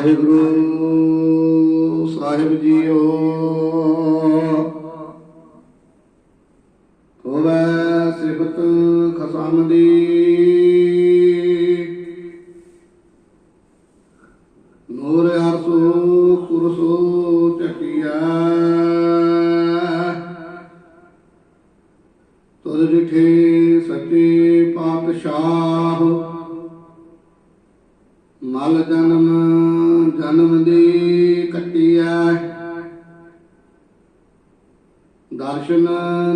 ਵਾਹਿਗੁਰੂ, ਸਾਹਿਬ JIO. ਹੋਵੇ ਸਿਫਤ ਖਸਮ ਦੀ। ਨੂਰ ਅਰਸੋ, ਕੁਰਸੋ ਚਟਿਆ ਤੁਧ ਜਿਠੇ ਸੱਚੇ ਪਾਤਸ਼ਾਹ। ਮਲ ਜਨਮ ਜਨਮ ਦੀ ਕੱਟਿਆ ਦਰਸ਼ਨ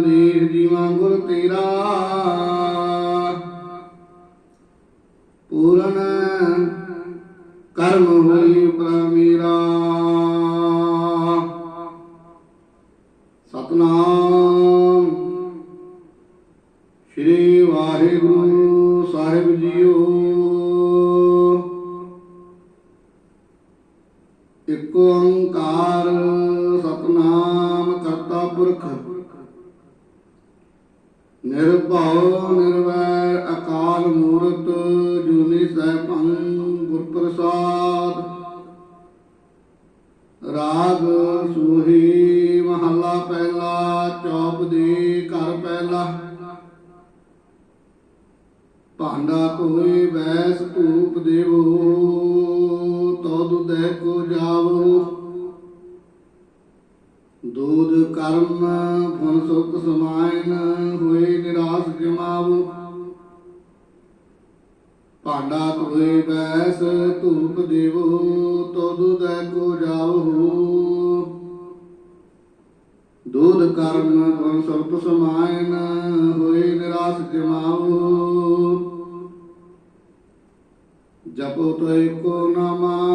ਦੇਖ ਜੀਵਾਂ ਗੁਰ ਤੇਰਾ। ਪੂਰਨ ਕਰਮ ਹੋਈ ਪ੍ਰਮੀਰਾ ਸਤਨਾਮ। ਸ੍ਰੀ ਵਾਹਿਗੁਰੂ ਸਾਹਿਬ ਜੀਓ। ਇਕ ਓੰਕਾਰ ਸਤਨਾਮ ਕਰਤਾ ਪੁਰਖ। ਨਿਰਭਉ, ਨਿਰਵੈਰ, ਅਕਾਲ ਮੂਰਤ, ਜੁਨੀ ਸੈਭੰ ਗੁਰ ਪ੍ਰਸਾਦ ਰਾਗ ਸੂਹੀ, ਮਹੱਲਾ ਪਹਿਲਾ, ਚੌਪ ਦੀ ਘਰ ਪਹਿਲਾ। ਭਾਂਡਾ ਕੋਈ ਬੈਸ ਧੂਪ ਦੇਵੋ ਦੂਧ ਕਰਮ ਫਨ ਸੁਖ ਸਮਾਇਨ, ਹੋਏ ਨਿਰਾਸ ਜਮਾਵੋ। ਭਾਂਡਾ ਧੋਏ ਬੈਸ, ਧੂਪ ਦੇਵੋ ਤੋ ਦੁਦੈ ਕੋ ਜਾਵੋ। ਦੂਧ ਕਰਮ ਫਨ ਸੁਖ ਸਮਾਇਨ, ਹੋਏ ਨਿਰਾਸ ਜਮਾਵੋ। ਜਪੋ ਤੋਇ ਕੋ ਨਾਮਾ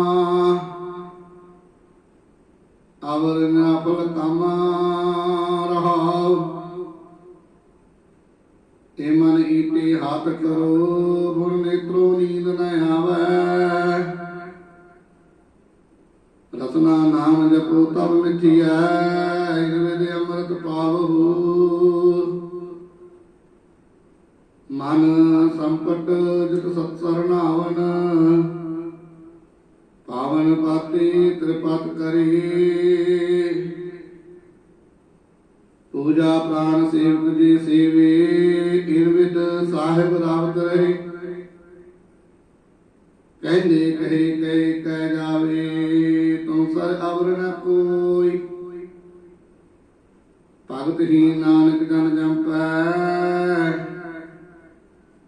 ਹੱਥ ਕਰੋ, ਗੁਰ ਨੇਤਰੋ ਨੀਂਦ ਨ ਆਵੈ। ਰਸਨਾ ਨਾਮ ਜਪੋ, ਤਬ ਮਿਥਿਐ ਇਰਵੇ ਅੰਮ੍ਰਿਤ ਪਾਵਹੁ ਮਨ ਸੰਪਟ ਜਿਤ ਸਤ ਸਰਨਾਵਨ ਪਾਵਨ ਪਾਤੀ ਤ੍ਰਿਪਤ ਕਰੀ। ਪੂਜਾ ਪ੍ਰਾਨ ਸੇਵਕ ਜੀ ਸੇਵੇ। ਸਾਹਿਬ ਰਾਵਤ ਰਹੇ ਕਹਿੰਦੇ ਕਹੇ ਕਹੇ ਕਹਿ ਜਾਵੇ, ਤੂੰ ਸਰ ਅਵਰ ਨ ਕੋਈ। ਭਗਤ ਹੀ ਨਾਨਕ ਜਨ ਜੰਪੈ।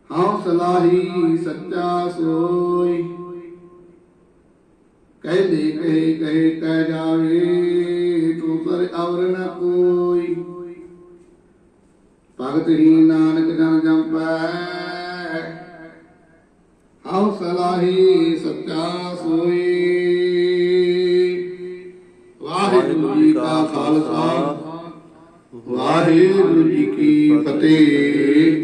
ਹਉ ਹੀ ਸੱਚਾ ਸੋਈ। ਕਹਿੰਦੇ ਕਹੇ ਕਹੇ ਕਹਿ ਜਾਵੇ, ਤੂੰ ਪਰ ਅਵਰ ਨ ਕੋਈ। ਭਗਤ ਹੀ ਨਾਨਕ ਜਨ ਜੰਪੈ। ਹਉ ਹੀ ਸੱਚਾ ਸੋਈ। ਵਾਹਿਗੁਰੂ ਜੀ ਕਾ ਖਾਲਸਾ। ਵਾਹਿਗੁਰੂ ਜੀ ਕੀ ਫਤਿਹ।